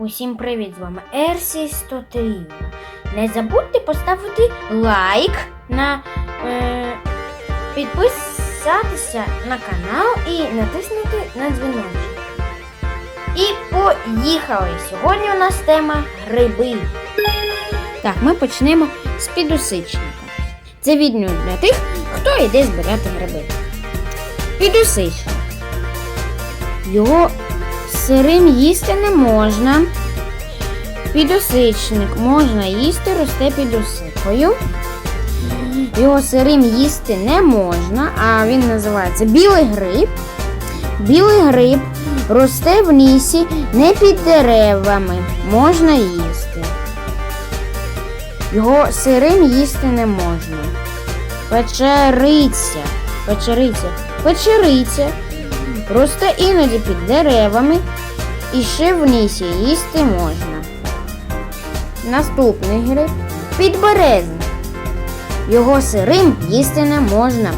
Усім привіт! З вами Ерсі 103. Не забудьте поставити лайк на е, підписатися на канал і натиснути на дзвіночок. І поїхали! Сьогодні у нас тема гриби. Так, ми почнемо з підусичника. Це відео для тих, хто йде збирати гриби. Підусичник. Його сирим їсти не можна. Підосичник можна їсти, росте під осикою. Його сирим їсти не можна, а він називається білий гриб. Білий гриб росте в лісі не під деревами. Можна їсти. Його сирим їсти не можна. Печериця. Печериця. Печериця. Росте іноді під деревами і ще в лісі їсти можна. Наступний гриб підберезник. Його сирим їсти не можна.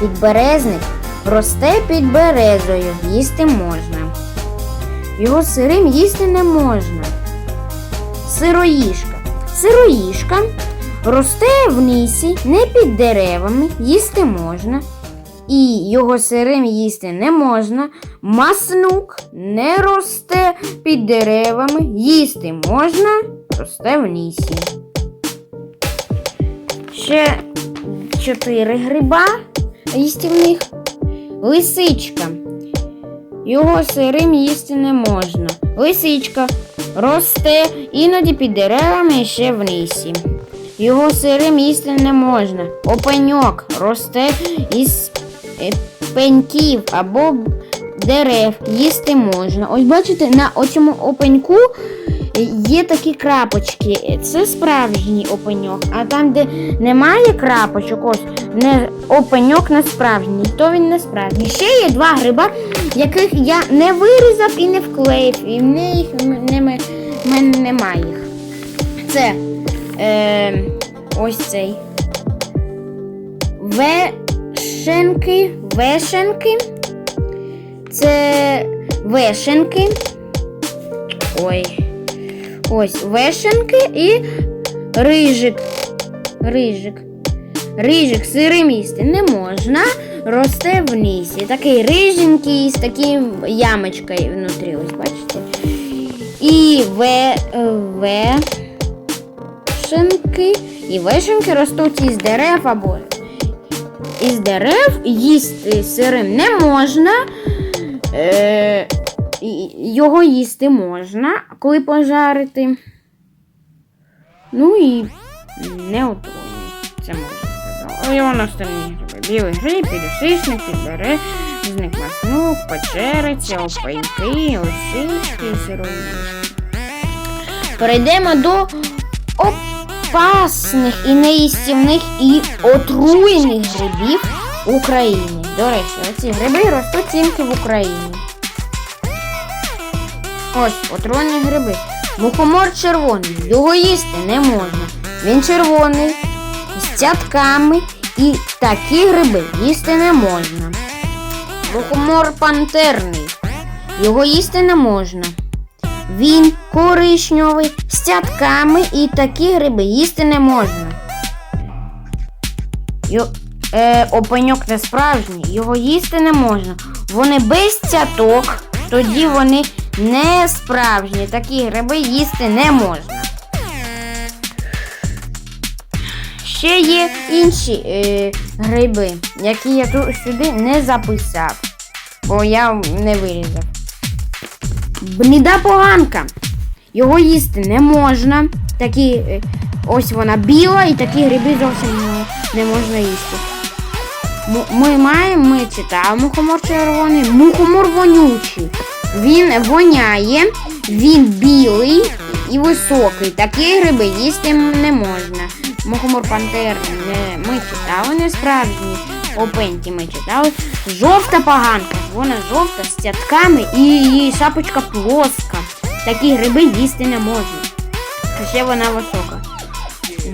Підберезник росте під березою, їсти можна. Його сирим їсти не можна. Сироїшка. Сироїшка росте в лісі, не під деревами, їсти можна. І його сирим їсти не можна. Маснук не росте під деревами, їсти можна, росте в лісі. Ще чотири гриба їстівних. Лисичка. Його сирим їсти не можна. Лисичка росте іноді під деревами ще в лісі. Його сирим їсти не можна. Опеньок росте із пеньків або дерев. Їсти можна. Ось бачите, на оцьому опеньку є такі крапочки. Це справжній опеньок. А там, де немає крапочок, ось не опеньок не справжній, то він не справжній. Ще є два гриба, яких я не вирізав і не вклеїв, і в них мене немає їх. Це е, ось цей. Вешенки, вешенки. Це вешенки. Ой. Ось вешенки і рижик. Рижик. Рижик сирим їсти не можна. Росте в лісі. Такий риженький з таким ямочкою внутрі. Ось бачите. І ве, вешенки. І вишенки ростуть із дерев або із дерев їсти сирим не можна. Е, його їсти можна, коли пожарити. Ну і не отруйний, це можна сказати. Його наступні гриби. Білий гриб, підосичник, підберезник, маснук, печериця, опайки, лисички і. Перейдемо до опасних і неїстівних і отруйних грибів України. До речі, оці гриби ростуть тільки в Україні. Ось отруйні гриби. Мухомор червоний. Його їсти не можна. Він червоний, з цятками і такі гриби їсти не можна. Мухомор пантерний. Його їсти не можна. Він коричневий, з цятками і такі гриби їсти не можна. Йо, е, опеньок не справжній, його їсти не можна. Вони без цяток, тоді вони не справжні. Такі гриби їсти не можна. Ще є інші е, гриби, які я тут сюди не записав, бо я не вирізав. Бліда поганка. Його їсти не можна. Такі, е, ось вона біла і такі гриби зовсім не, можна їсти. Ми маємо, ми читали мухомор червоний, мухомор вонючий. Він воняє, він білий і високий. Такі гриби їсти не можна. Мухомор пантерний не, ми читали, не справжні. Опеньки ми читали. Жовта поганка. Вона жовта з цятками і її шапочка плоска. Такі гриби їсти не можна. А ще вона висока.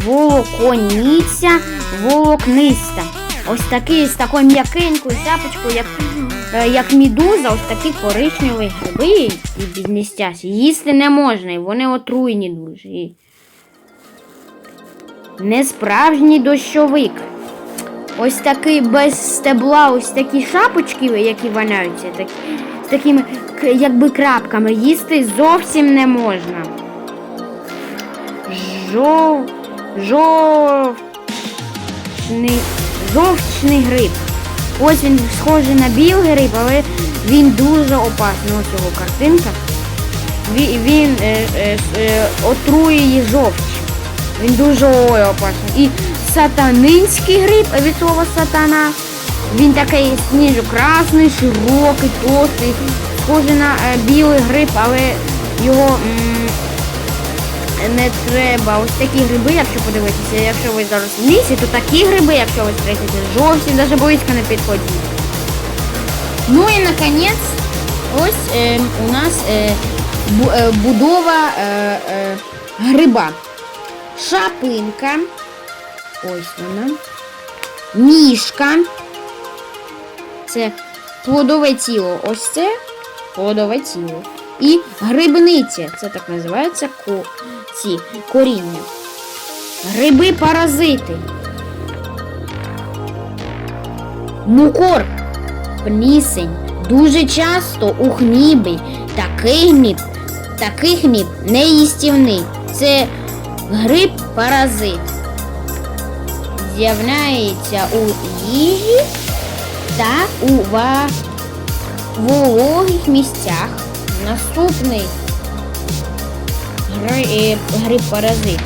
Волоконіця волокниста. Ось такий з такою м'якенькою шапочкою, як е, як мідуза, ось такі коричневі гриби і бідністясі. Їсти не можна, і вони отруйні дуже. Несправжній дощовик. Ось такий без стебла, ось такі шапочки, які валяються, такі, з такими якби крапками, їсти зовсім не можна. Жов... Жовчний... Жовчний гриб. Ось він схожий на білий гриб, але він дуже опасний. Ось його картинка. Він, він е, е, е, жовч. Він дуже опасний. І сатанинський гриб від слова сатана. Він такий сніжо-красний, широкий, толстий, схожий на е, білий гриб, але його не треба. Ось такі гриби, якщо подивитися, якщо ви зараз в лісі, то такі гриби, якщо ви зустрінете, зовсім навіть близько не підходять. Ну і наконець, ось е, у нас е, бу, е, будова е, е, гриба. Шапинка. Ось вона. Ніжка. Це плодове тіло. Ось це плодове тіло. І грибниця. Це так називається ко... ці коріння. Гриби паразити. Мукор. Плісень. Дуже часто у хмібі такий хміб, такий хміб не їстівний. Це гриб паразит. З'являється у їжі та у вологих місцях. Наступний гри- гриб паразит.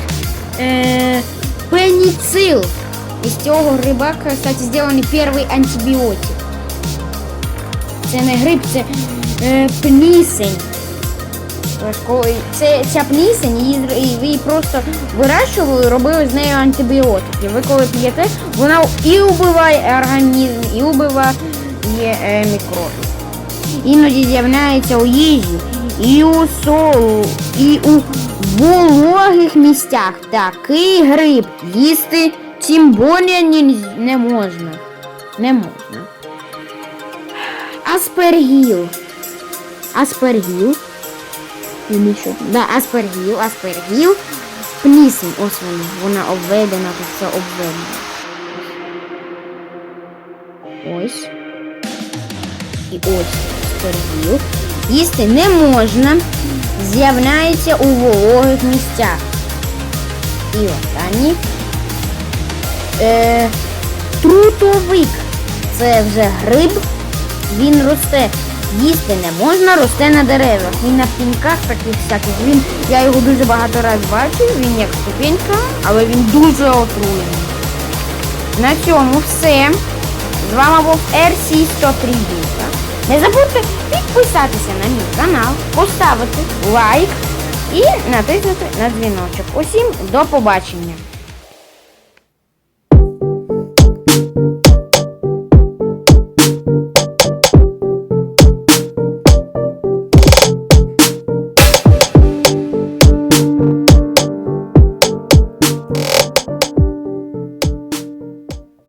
Е, пеніцил. Із цього гриба, кстати, зроблений перший антибіотик. Це не гриб, це е, плісень. Це ця плісень, її, її просто вирощували, робили з нею антибіотики. Ви коли п'єте, вона і вбиває організм, і вбиває е, мікроби. Іноді з'являється у їжі, і у солу, і у вологих місцях. Такий гриб їсти тим більше не можна. Не можна. Аспергіл. Аспергіл. І що? Да, аспергіл, аспергіл. Плісень, ось вона. Вона обведена, тут все обведено. Ось. І ось аспергіл. Їсти не можна. З'являється у вологих місцях. І останній. Е, трутовик. Це вже гриб. Він росте. Їсти не можна, росте на деревах. Він на пінках таких всяких. Він, я його дуже багато разів бачив, він як ступінька, але він дуже отруєний. На цьому все. З вами був RC103 Не забудьте підписатися на мій канал, поставити лайк і натиснути на дзвіночок. Усім до побачення!